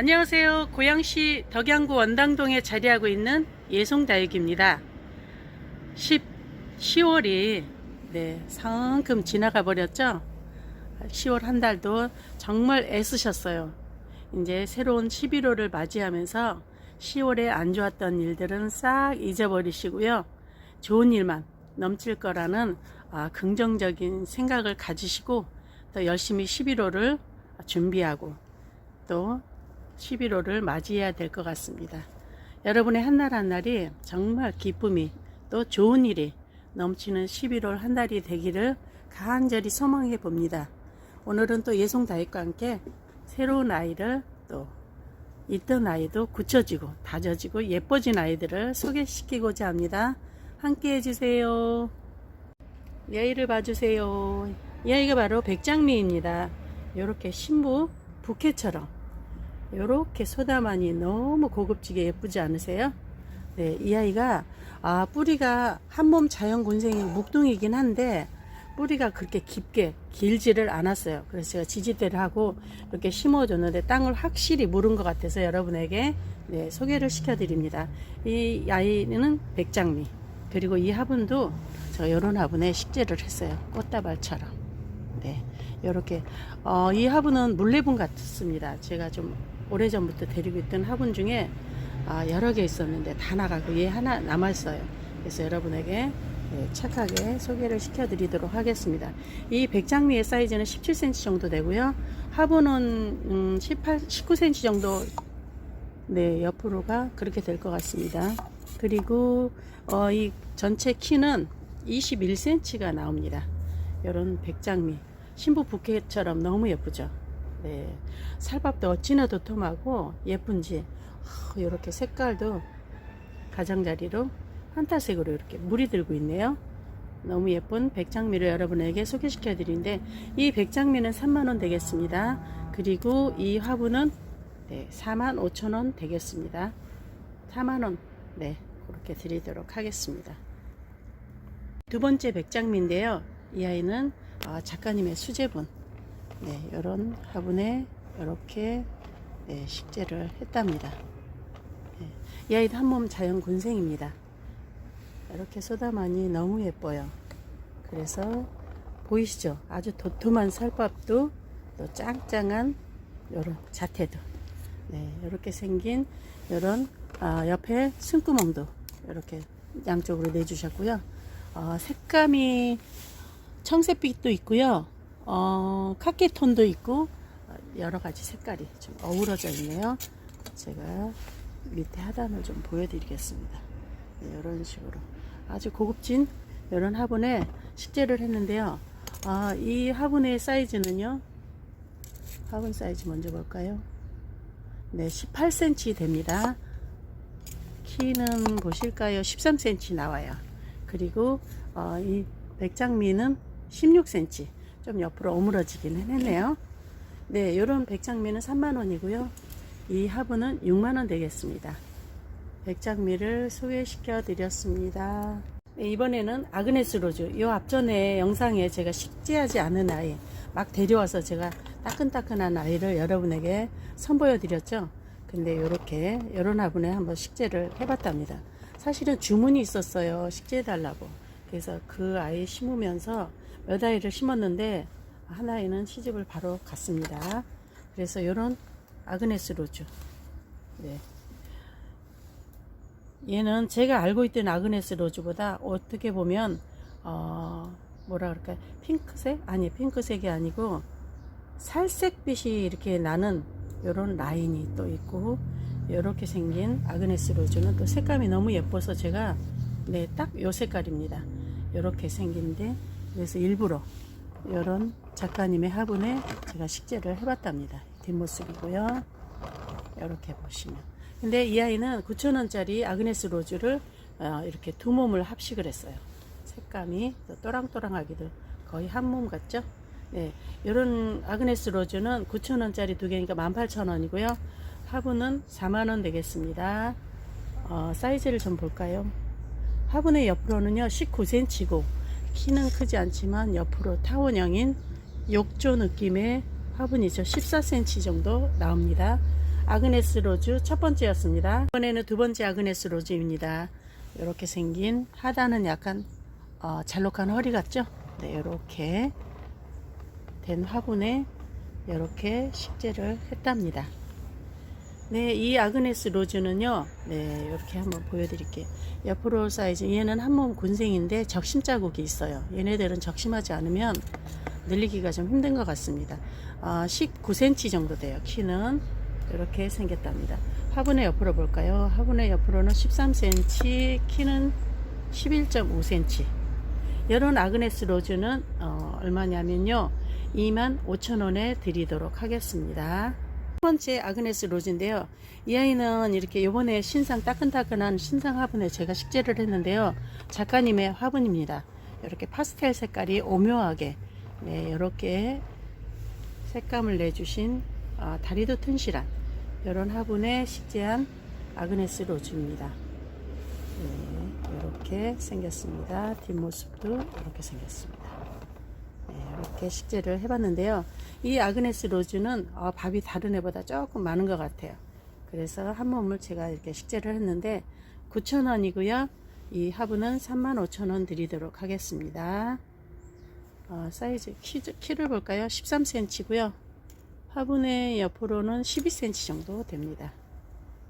안녕하세요. 고양시 덕양구 원당동에 자리하고 있는 예송다육입니다. 10, 10월이 네, 성큼 지나가 버렸죠. 10월 한 달도 정말 애쓰셨어요. 이제 새로운 11월을 맞이하면서 10월에 안 좋았던 일들은 싹 잊어버리시고요. 좋은 일만 넘칠 거라는 아, 긍정적인 생각을 가지시고 또 열심히 11월을 준비하고 또 11월을 맞이해야 될 것 같습니다. 여러분의 한 날 한 날이 정말 기쁨이 또 좋은 일이 넘치는 11월 한 달이 되기를 간절히 소망해 봅니다. 오늘은 또 예송 다윗과 함께 새로운 아이를 또 있던 아이도 굳혀지고 다져지고 예뻐진 아이들을 소개시키고자 합니다. 함께 해주세요. 이 아이를 봐주세요. 이 아이가 바로 백장미입니다. 이렇게 신부 부케처럼 이렇게 소다만이 너무 고급지게 예쁘지 않으세요? 네, 이 아이가 아, 뿌리가 한몸 자연 곤생이 묵둥이긴 한데 뿌리가 그렇게 깊게 길지를 않았어요. 그래서 제가 지지대를 하고 이렇게 심어줬는데 땅을 확실히 물은 것 같아서 여러분에게 네, 소개를 시켜드립니다. 이 아이는 백장미 그리고 이 화분도 저 이런 화분에 식재를 했어요. 꽃다발처럼. 네, 이렇게 어, 이 화분은 물레분 같습니다. 제가 좀 오래전부터 데리고 있던 화분 중에 아, 여러 개 있었는데 다 나가고 얘 하나 남았어요. 그래서 여러분에게 네, 착하게 소개를 시켜드리도록 하겠습니다. 이 백장미의 사이즈는 17cm 정도 되고요. 화분은 음, 18, 19cm 정도 네, 옆으로가 그렇게 될 것 같습니다. 그리고 어, 이 전체 키는 21cm가 나옵니다. 이런 백장미 신부 부케처럼 너무 예쁘죠. 네, 살밥도 어찌나 도톰하고 예쁜지 이렇게 색깔도 가장자리로 판타색으로 이렇게 물이 들고 있네요. 너무 예쁜 백장미를 여러분에게 소개시켜 드리는데 이 백장미는 3만원 되겠습니다. 그리고 이 화분은 네, 4만 5천원 되겠습니다. 4만원 네 그렇게 드리도록 하겠습니다. 두 번째 백장미인데요. 이 아이는 어, 작가님의 수제분 네, 이런 화분에 이렇게 네, 식재를 했답니다. 네, 이 아이도 한 몸 자연 곤생입니다. 이렇게 쏟아만이 너무 예뻐요. 그래서 보이시죠? 아주 도톰한 살밥도 또 짱짱한 이런 자태도 네, 이렇게 생긴 이런 아, 옆에 숨구멍도 이렇게 양쪽으로 내주셨고요. 어, 색감이 청색빛도 있고요. 어, 카키 톤도 있고 어, 여러 가지 색깔이 좀 어우러져 있네요. 제가 밑에 하단을 좀 보여드리겠습니다. 네, 이런 식으로 아주 고급진 이런 화분에 식재를 했는데요. 아, 이 화분의 사이즈는요. 화분 사이즈 먼저 볼까요? 네, 18cm 됩니다. 키는 보실까요? 13cm 나와요. 그리고 어, 이 백장미는 16cm. 좀 옆으로 오므러지기는 했네요. 네, 이런 백장미는 3만원이고요. 이 화분은 6만원 되겠습니다. 백장미를 소개시켜 드렸습니다. 네, 이번에는 아그네스 로즈. 이 앞전에 영상에 제가 식재하지 않은 아이, 막 데려와서 제가 따끈따끈한 아이를 여러분에게 선보여 드렸죠. 근데 이렇게 이런 화분에 한번 식재를 해봤답니다. 사실은 주문이 있었어요. 식재해 달라고. 그래서 그 아이 심으면서 몇 아이를 심었는데 한 아이는 시집을 바로 갔습니다. 그래서 이런 아그네스 로즈. 네. 얘는 제가 알고 있던 아그네스 로즈보다 어떻게 보면 어 뭐라 그럴까 핑크색 아니 핑크색이 아니고 살색빛이 이렇게 나는 이런 라인이 또 있고 이렇게 생긴 아그네스 로즈는 또 색감이 너무 예뻐서 제가 네딱 요 색깔입니다 이렇게 생긴데 그래서 일부러 이런 작가님의 화분에 제가 식재를 해봤답니다 뒷모습이고요 이렇게 보시면 근데 이 아이는 9,000원짜리 아그네스 로즈를 어, 이렇게 두 몸을 합식을 했어요. 색감이 또랑또랑하기도 거의 한 몸 같죠? 네, 이런 아그네스 로즈는 9,000원짜리 두 개니까 18,000원이고요. 화분은 4만원 되겠습니다. 어, 사이즈를 좀 볼까요? 화분의 옆으로는요 19cm고 키는 크지 않지만 옆으로 타원형인 욕조 느낌의 화분이죠. 14cm 정도 나옵니다. 아그네스 로즈 첫 번째였습니다. 이번에는 두 번째 아그네스 로즈입니다. 이렇게 생긴 하단은 약간 어, 잘록한 허리 같죠? 네, 이렇게 된 화분에 이렇게 식재를 했답니다. 네, 이 아그네스 로즈는요, 네, 이렇게 한번 보여드릴게요. 옆으로 사이즈, 얘는 한 몸 군생인데 적심 자국이 있어요. 얘네들은 적심하지 않으면 늘리기가 좀 힘든 것 같습니다. 어, 19cm 정도 돼요. 키는 이렇게 생겼답니다. 화분의 옆으로 볼까요? 화분의 옆으로는 13cm, 키는 11.5cm. 이런 아그네스 로즈는 어, 얼마냐면요. 25,000원에 드리도록 하겠습니다. 첫 번째 아그네스 로즈인데요. 이 아이는 이렇게 요번에 신상 따끈따끈한 신상 화분에 제가 식재를 했는데요. 작가님의 화분입니다. 이렇게 파스텔 색깔이 오묘하게 네, 이렇게 색감을 내주신 어, 다리도 튼실한 이런 화분에 식재한 아그네스 로즈입니다. 네, 이렇게 생겼습니다. 뒷모습도 이렇게 생겼습니다. 네, 이렇게 식재를 해봤는데요. 이 아그네스 로즈는 어, 밥이 다른 애보다 조금 많은 것 같아요. 그래서 한 몸을 제가 이렇게 식재를 했는데 9,000원이고요. 이 화분은 35,000원 드리도록 하겠습니다. 어, 사이즈 키, 키를 볼까요? 13cm고요. 화분의 옆으로는 12cm 정도 됩니다.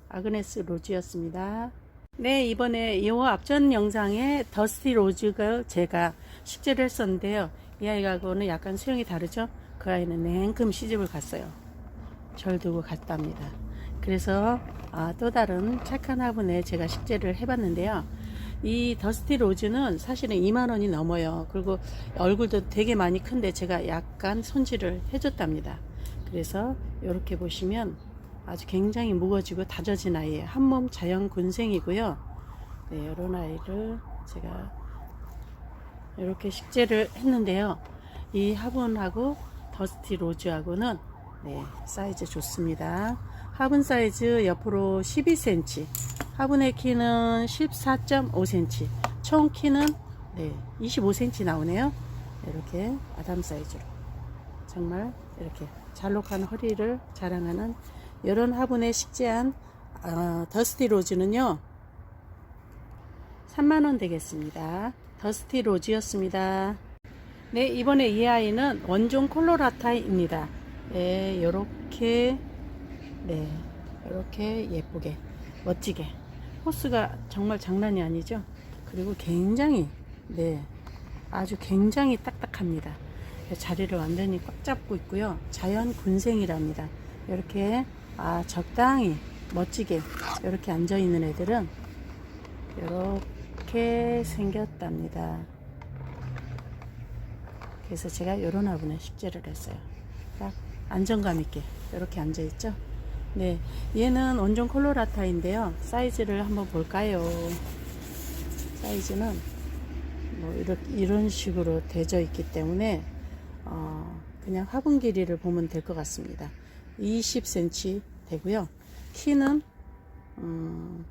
아그네스 로즈였습니다. 네, 이번에 이 앞전 영상에 더스티 로즈가 제가 식재를 했었는데요. 이 아이하고는 약간 수영이 다르죠? 그 아이는 냉큼 시집을 갔어요. 절 두고 갔답니다. 그래서 아, 또 다른 착한 화분에 제가 식재를 해봤는데요. 이 더스티 로즈는 사실은 2만 원이 넘어요. 그리고 얼굴도 되게 많이 큰데 제가 약간 손질을 해줬답니다. 그래서 이렇게 보시면 아주 굉장히 무거워지고 다져진 아이예요. 한몸 자연 군생이고요. 네, 이런 아이를 제가 이렇게 식재를 했는데요. 이 화분하고 더스티 로즈하고는 네, 사이즈 좋습니다. 화분 사이즈 옆으로 12cm, 화분의 키는 14.5cm, 총 키는 네, 25cm 나오네요. 이렇게 아담 사이즈로 정말 이렇게 잘록한 허리를 자랑하는 이런 화분에 식재한 어, 더스티 로즈는요 3만원 되겠습니다 더스티 로즈였습니다. 네 이번에 이 아이는 원종 콜로라타입니다. 네 요렇게 네 이렇게 예쁘게 멋지게. 호스가 정말 장난이 아니죠? 그리고 굉장히 네 아주 굉장히 딱딱합니다. 자리를 완전히 꽉 잡고 있고요. 자연 군생이랍니다. 이렇게 아 적당히 멋지게 이렇게 앉아 있는 애들은 이렇게 생겼답니다. 그래서 제가 이런 화분에 식재를 했어요. 딱 안정감 있게 이렇게 앉아 있죠. 네, 얘는 원종 콜로라타인데요. 사이즈를 한번 볼까요? 사이즈는 뭐 이렇게 이런 식으로 되어 있기 때문에 어, 그냥 화분 길이를 보면 될 것 같습니다. 20cm 되고요. 키는 음,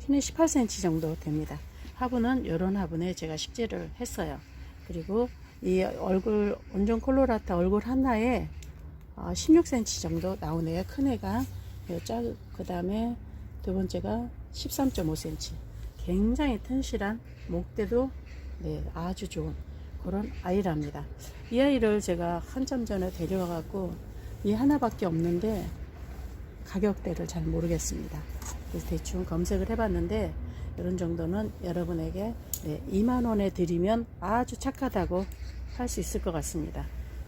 키는 18cm 정도 됩니다. 화분은 이런 화분에 제가 식재를 했어요. 그리고 이 얼굴 온종 콜로라타 얼굴 하나에 어, 16cm 정도 나오네요. 큰 애가 그 다음에 두 번째가 13.5cm 굉장히 튼실한 목대도 네, 아주 좋은 그런 아이랍니다. 이 아이를 제가 한참 전에 데려와 갖고 이 하나밖에 없는데 가격대를 잘 모르겠습니다. 그래서 대충 검색을 해봤는데 이런 정도는 여러분에게 네, 2만원에 드리면 아주 착하다고 할 수 있을 것 같습니다.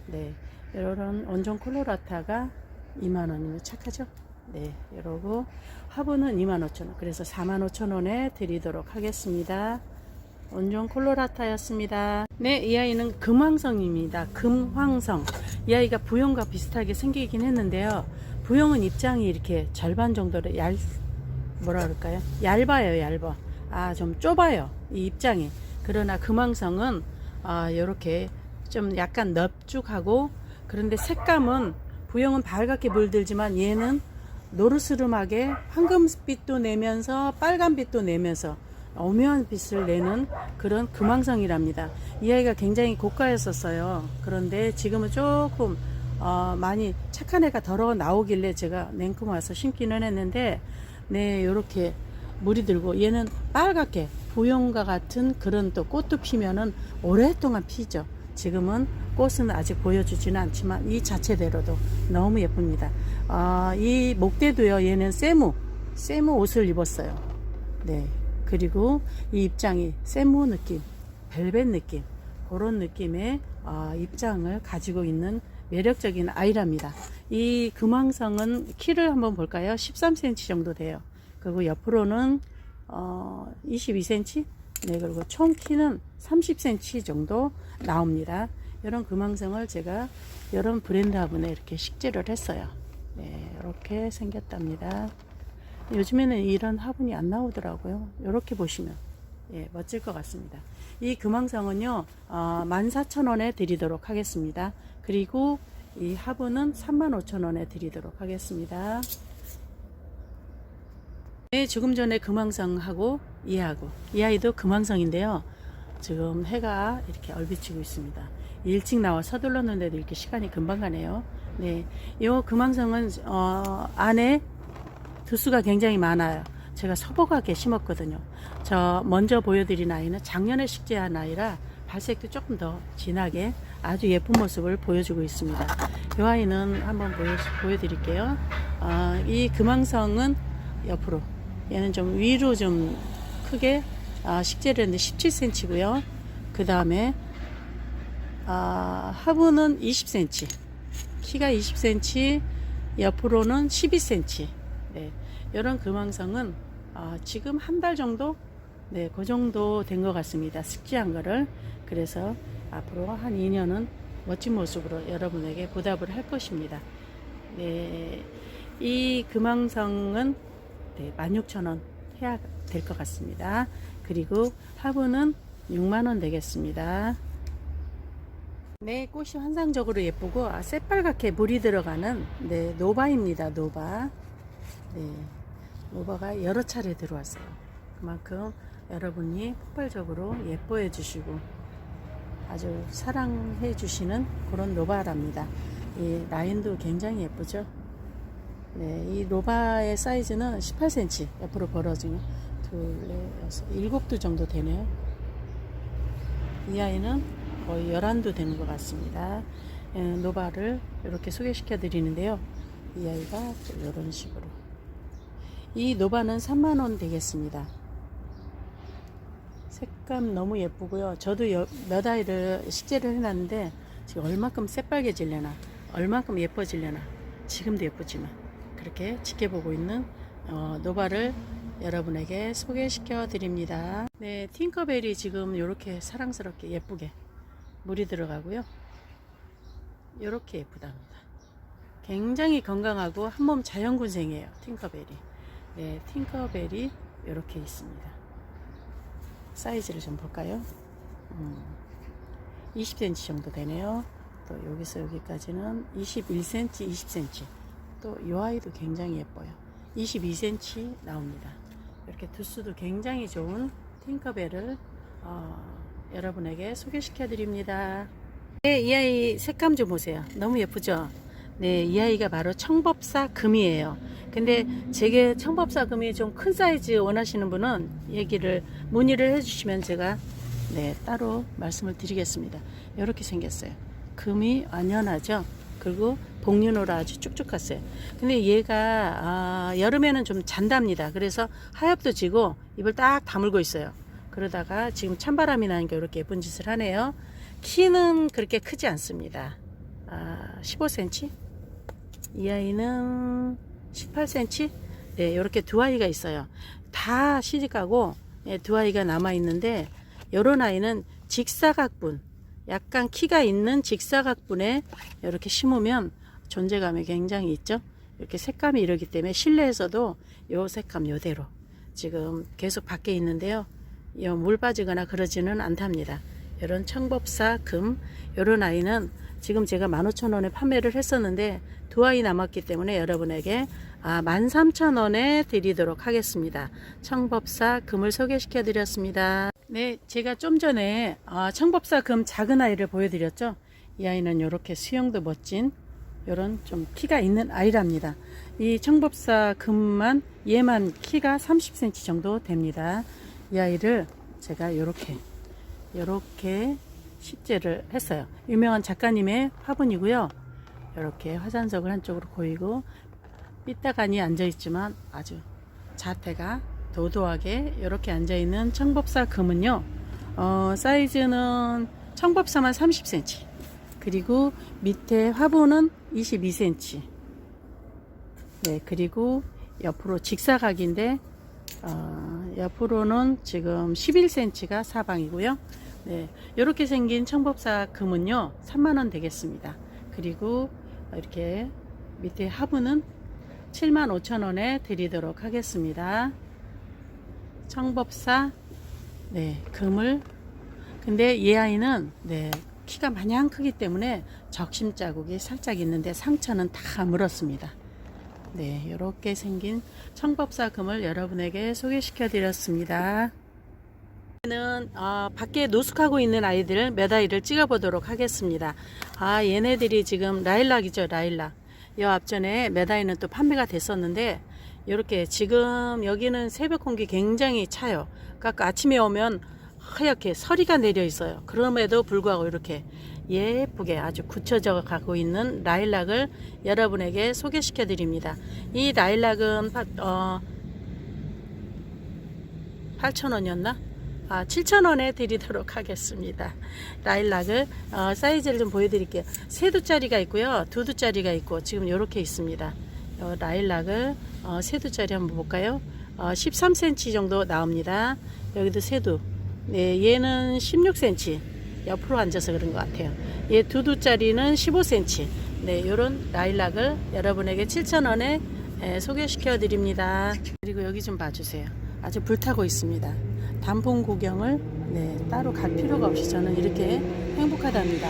네, 이런 원종 콜로라타가 2만원이면 착하죠? 네, 이러고 화분은 25,000원 그래서 45,000원에 드리도록 하겠습니다. 원종 콜로라타였습니다. 네, 이 아이는 금황성입니다. 금황성. 이 아이가 부용과 비슷하게 생기긴 했는데요. 부용은 입장이 이렇게 절반 정도로 얇, 뭐라 그럴까요? 얇아요, 얇아. 아, 좀 좁아요. 이 입장이. 그러나 금황성은, 아, 요렇게 좀 약간 넙죽하고, 그런데 색감은, 부용은 밝게 물들지만 얘는 노르스름하게 황금빛도 내면서 빨간빛도 내면서 오묘한 빛을 내는 그런 금황성이랍니다. 이 아이가 굉장히 고가였었어요. 그런데 지금은 조금 어, 많이 착한 애가 덜어 나오길래 제가 냉큼 와서 심기는 했는데 네 요렇게 물이 들고 얘는 빨갛게 부용과 같은 그런 또 꽃도 피면은 오랫동안 피죠. 지금은 꽃은 아직 보여주지는 않지만 이 자체대로도 너무 예쁩니다. 아, 이 목대도요. 얘는 세무 세무 옷을 입었어요. 네. 그리고 이 입장이 세무 느낌, 벨벳 느낌 그런 느낌의 아, 입장을 가지고 있는 매력적인 아이랍니다. 이 금황성은 키를 한번 볼까요? 13cm 정도 돼요. 그리고 옆으로는 어, 22cm, 네 그리고 총 키는 30cm 정도 나옵니다. 이런 금황성을 제가 이런 브랜드 화분에 이렇게 식재를 했어요. 네, 이렇게 생겼답니다. 요즘에는 이런 화분이 안 나오더라고요. 이렇게 보시면 예, 멋질 것 같습니다. 이 금황성은요, 어, 14,000원에 드리도록 하겠습니다. 그리고 이 화분은 35,000원에 드리도록 하겠습니다. 네, 조금 전에 금황성하고 이하고 이 아이도 금황성인데요. 지금 해가 이렇게 얼비치고 있습니다. 일찍 나와 서둘렀는데도 이렇게 시간이 금방 가네요. 네, 이 금황성은 어, 안에 두수가 굉장히 많아요. 제가 소복하게 심었거든요. 저 먼저 보여드린 아이는 작년에 식재한 아이라 발색도 조금 더 진하게 아주 예쁜 모습을 보여주고 있습니다. 이 아이는 한번 보여, 보여드릴게요. 어, 이 금황성은 옆으로 얘는 좀 위로 좀 크게 아, 식재를 했는데 17cm고요. 그 다음에 아, 하부는 20cm, 키가 20cm, 옆으로는 12cm. 네, 이런 금황성은 아, 지금 한 달 정도, 네, 그 정도 된 것 같습니다. 습지한 거를. 그래서 앞으로 한 2년은 멋진 모습으로 여러분에게 보답을 할 것입니다. 네, 이 금황성은 네, 16,000원 해야 될 것 같습니다. 그리고 화분은 6만원 되겠습니다. 네, 꽃이 환상적으로 예쁘고 아, 새빨갛게 물이 들어가는 네, 노바입니다. 노바. 네, 노바가 여러 차례 들어왔어요. 그만큼 여러분이 폭발적으로 예뻐해 주시고 아주 사랑해 주시는 그런 노바랍니다. 이 라인도 굉장히 예쁘죠? 네, 이 노바의 사이즈는 18cm 옆으로 벌어지면 둘, 넷, 여섯, 일곱 두 정도 되네요. 이 아이는 거의 11두 되는 것 같습니다. 예, 노바를 이렇게 소개시켜 드리는데요. 이 아이가 이런 식으로. 이 노바는 3만원 되겠습니다. 색감 너무 예쁘고요. 저도 여- 몇 아이를 식재를 해놨는데 지금 얼마큼 새빨개질려나 얼마큼 예뻐질려나 지금도 예쁘지만 그렇게 지켜보고 있는 어, 노바를 여러분에게 소개시켜 드립니다. 네, 팅커벨이 지금 이렇게 사랑스럽게 예쁘게 물이 들어가고요. 이렇게 예쁘답니다. 굉장히 건강하고 한 몸 자연군생이에요. 팅커벨이. 네, 팅커벨이 이렇게 있습니다. 사이즈를 좀 볼까요? 음, 20cm 정도 되네요. 또 여기서 여기까지는 21cm, 20cm. 또 이 아이도 굉장히 예뻐요. 22cm 나옵니다. 이렇게 두수도 굉장히 좋은 팅커벨을 어, 여러분에게 소개시켜 드립니다. 네, 이 아이 색감 좀 보세요. 너무 예쁘죠? 네, 이 아이가 바로 청법사 금이에요. 근데 제게 청법사 금이 좀 큰 사이즈 원하시는 분은 얘기를 문의를 해주시면 제가 네 따로 말씀을 드리겠습니다. 이렇게 생겼어요. 금이 완연하죠. 그리고 복륜으로 아주 쭉쭉했어요. 근데 얘가 아, 여름에는 좀 잔답니다. 그래서 하엽도 지고 입을 딱 다물고 있어요. 그러다가 지금 찬바람이 나니까 이렇게 예쁜 짓을 하네요. 키는 그렇게 크지 않습니다. 아, 15cm? 이 아이는 18cm? 네, 이렇게 두 아이가 있어요. 다 시집가고 네, 두 아이가 남아 있는데 요런 아이는 직사각분, 약간 키가 있는 직사각분에 이렇게 심으면 존재감이 굉장히 있죠. 이렇게 색감이 이러기 때문에 실내에서도 요 색감 요대로 지금 계속 밖에 있는데요. 요 물 빠지거나 그러지는 않답니다. 이런 청법사 금, 요런 아이는 지금 제가 15,000원에 판매를 했었는데 두 아이 남았기 때문에 여러분에게 아, 13,000원에 드리도록 하겠습니다. 청법사 금을 소개시켜 드렸습니다. 네, 제가 좀 전에 아, 청법사 금 작은 아이를 보여드렸죠. 이 아이는 이렇게 수영도 멋진 요런 좀 키가 있는 아이랍니다. 이 청법사 금만 얘만 키가 30cm 정도 됩니다. 이 아이를 제가 요렇게 요렇게 식재를 했어요. 유명한 작가님의 화분이고요. 이렇게 화산석을 한쪽으로 보이고 삐딱하니 앉아 있지만 아주 자태가 도도하게 이렇게 앉아 있는 청법사 금은요. 어, 사이즈는 청법사만 30cm 그리고 밑에 화분은 22cm 네 그리고 옆으로 직사각인데 어, 옆으로는 지금 11cm가 사방이고요. 네, 이렇게 생긴 청법사 금은요 3만원 되겠습니다. 그리고 이렇게 밑에 7만 5천원에 드리도록 하겠습니다. 청법사 네 금을 근데 이 아이는 네 키가 마냥 크기 때문에 적심 자국이 살짝 있는데 상처는 다 물었습니다. 네 이렇게 생긴 청법사 금을 여러분에게 소개시켜 드렸습니다. 는 어, 밖에 노숙하고 있는 아이들 몇 아이를 찍어 보도록 하겠습니다. 아 얘네들이 지금 라일락이죠 라일락. 이 앞전에 몇 아이는 또 판매가 됐었는데 이렇게 지금 여기는 새벽 공기 굉장히 차요. 그러니까 아침에 오면 하얗게 서리가 내려 있어요. 그럼에도 불구하고 이렇게 예쁘게 아주 굳혀져 가고 있는 라일락을 여러분에게 소개시켜 드립니다. 이 라일락은 파- 어, 8,000원이었나? 아, 7,000원에 드리도록 하겠습니다. 라일락을 어, 사이즈를 좀 보여드릴게요. 세 두짜리가 있고요. 두 두짜리가 있고 지금 이렇게 있습니다. 어, 라일락을 어, 세 두짜리 한번 볼까요? 어, 13cm 정도 나옵니다. 여기도 세두. 네, 얘는 16cm. 옆으로 앉아서 그런 것 같아요. 얘 두 두짜리는 15cm. 네, 요런 라일락을 여러분에게 7,000원에 소개시켜 드립니다. 그리고 여기 좀 봐주세요. 아주 불타고 있습니다. 단풍 구경을 네, 따로 갈 필요가 없이 저는 이렇게 행복하답니다.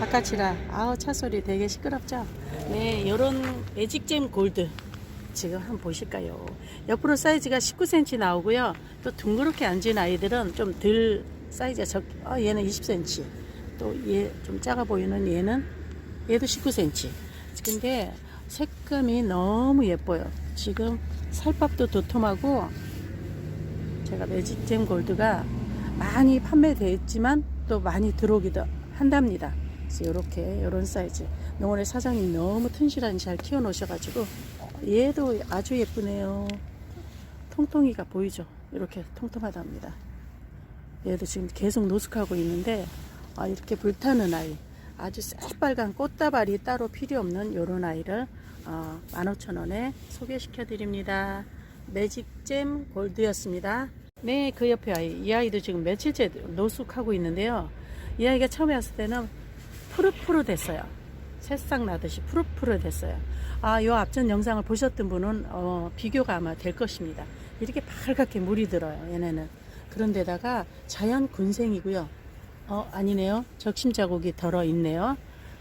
바깥이라 아우 차 소리 되게 시끄럽죠? 네, 요런 매직잼 골드 지금 한번 보실까요? 옆으로 사이즈가 19cm 나오고요. 또 둥그렇게 앉은 아이들은 좀 덜 사이즈가 적, 어, 얘는 20cm. 또 얘 좀 작아 보이는 얘는 얘도 19cm. 근데 색감이 너무 예뻐요. 지금 살밥도 도톰하고 제가 매직잼 골드가 많이 판매되었지만 또 많이 들어오기도 한답니다. 그래서 이렇게 이런 사이즈. 농원의 사장님 너무 튼실하니 잘 키워 놓으셔가지고 얘도 아주 예쁘네요. 통통이가 보이죠? 이렇게 통통하답니다. 얘도 지금 계속 노숙하고 있는데 아, 이렇게 불타는 아이 아주 새빨간 꽃다발이 따로 필요 없는 이런 아이를 어, 15,000원에 소개시켜 드립니다. 매직잼 골드였습니다. 네, 그 옆에 아이. 이 아이도 지금 며칠째 노숙하고 있는데요. 이 아이가 처음에 왔을 때는 푸릇푸릇 됐어요. 새싹 나듯이 푸릇푸릇 됐어요. 아, 요 앞전 영상을 보셨던 분은 어, 비교가 아마 될 것입니다. 이렇게 빨갛게 물이 들어요, 얘네는. 그런데다가 자연 군생이고요. 어, 아니네요. 적심 자국이 덜어 있네요.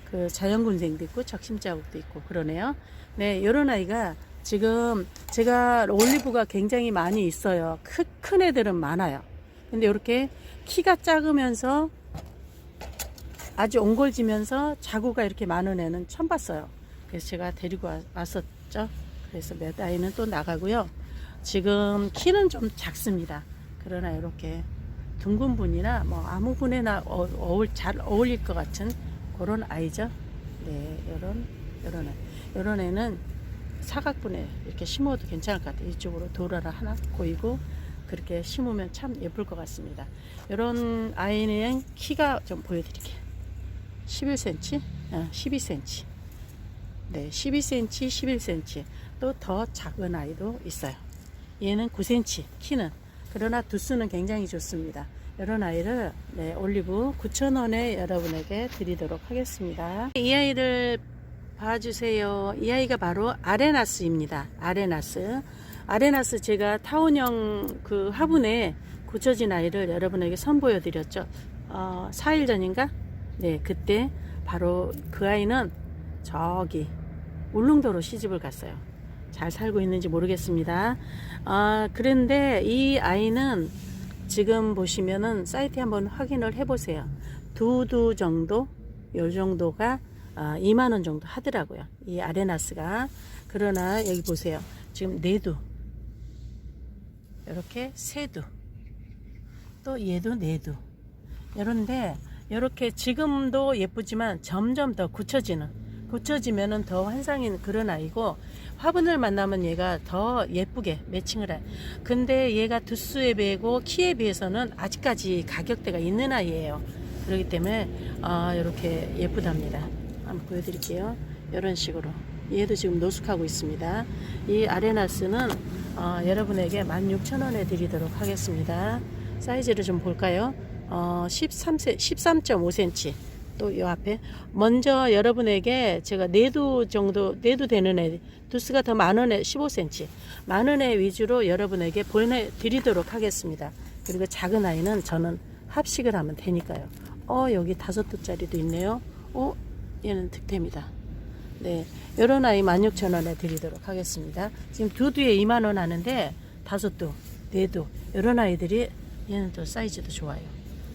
그 자연 군생도 있고 적심 자국도 있고 그러네요. 네, 요런 아이가 지금 제가 올리브가 굉장히 많이 있어요. 크, 큰 애들은 많아요. 근데 이렇게 키가 작으면서 아주 옹골지면서 자구가 이렇게 많은 애는 처음 봤어요. 그래서 제가 데리고 와- 왔었죠. 그래서 몇 아이는 또 나가고요. 지금 키는 좀 작습니다. 그러나 이렇게 둥근 분이나 뭐 아무 분에나 어, 어울, 잘 어울릴 것 같은 그런 아이죠. 네, 요런, 요런 애. 요런 애는 사각분에 이렇게 심어도 괜찮을 것 같아요. 이쪽으로 도라라 하나 보이고 그렇게 심으면 참 예쁠 것 같습니다. 이런 아이는 키가 좀 보여드릴게요. 11cm, 어, 12cm. 네, 12cm, 11cm. 또 더 작은 아이도 있어요. 얘는 9cm 키는 그러나 두수는 굉장히 좋습니다. 이런 아이를 네, 올리브 9,000원에 여러분에게 드리도록 하겠습니다. 이 아이를 봐주세요. 이 아이가 바로 아레나스입니다. 아레나스. 아레나스 제가 타원형 그 화분에 굳혀진 아이를 여러분에게 선보여 드렸죠. 어, 4일 전인가? 네, 그때 바로 그 아이는 저기 울릉도로 시집을 갔어요. 잘 살고 있는지 모르겠습니다. 아, 그런데 이 아이는 지금 보시면은 사이트에 한번 확인을 해보세요. 두두 정도, 요 정도가 아, 2만 원 정도 하더라고요. 이 아레나스가. 그러나 여기 보세요. 지금 네두 이렇게 세두 또 얘도 네두 이런데 이렇게 지금도 예쁘지만 점점 더 굳혀지는 굳혀지면은 더 환상인 그런 아이고 화분을 만나면 얘가 더 예쁘게 매칭을 해. 근데 얘가 두수에 비하고 키에 비해서는 아직까지 가격대가 있는 아이예요. 그렇기 때문에 아, 이렇게 예쁘답니다. 한번 보여드릴게요. 이런 식으로 얘도 지금 노숙하고 있습니다. 이 아레나스는 어, 여러분에게 16,000원에 드리도록 하겠습니다. 사이즈를 좀 볼까요? 어, 13세, 13.5cm. 또이 앞에 먼저 여러분에게 제가 네두 정도 네두 되는 애 두스가 더애 15cm 많은 애 위주로 여러분에게 보내드리도록 하겠습니다. 그리고 작은 아이는 저는 합식을 하면 되니까요. 어 여기 다섯 두짜리도 있네요. 어 얘는 득템이다. 네, 이런 아이 16,000원에 드리도록 하겠습니다. 지금 두 두에 2만 원 하는데 다섯 두, 네 두, 이런 아이들이 얘는 또 사이즈도 좋아요.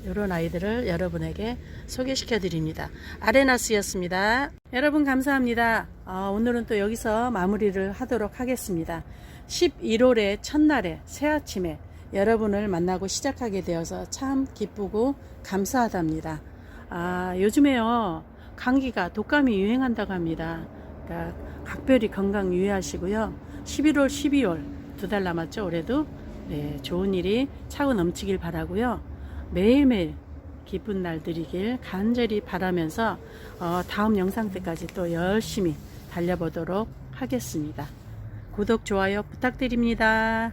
이런 아이들을 여러분에게 소개시켜 드립니다. 아레나스였습니다. 여러분 감사합니다. 아, 오늘은 또 여기서 마무리를 하도록 하겠습니다. 11월의 첫날에 새 아침에 여러분을 만나고 시작하게 되어서 참 기쁘고 감사하답니다. 아, 요즘에요. 감기가 독감이 유행한다고 합니다. 그러니까 각별히 건강 유의하시고요. 11월, 12월 두 달 남았죠. 올해도 네, 좋은 일이 차고 넘치길 바라고요. 매일매일 기쁜 날 드리길 간절히 바라면서 어, 다음 영상 때까지 또 열심히 달려보도록 하겠습니다. 구독, 좋아요 부탁드립니다.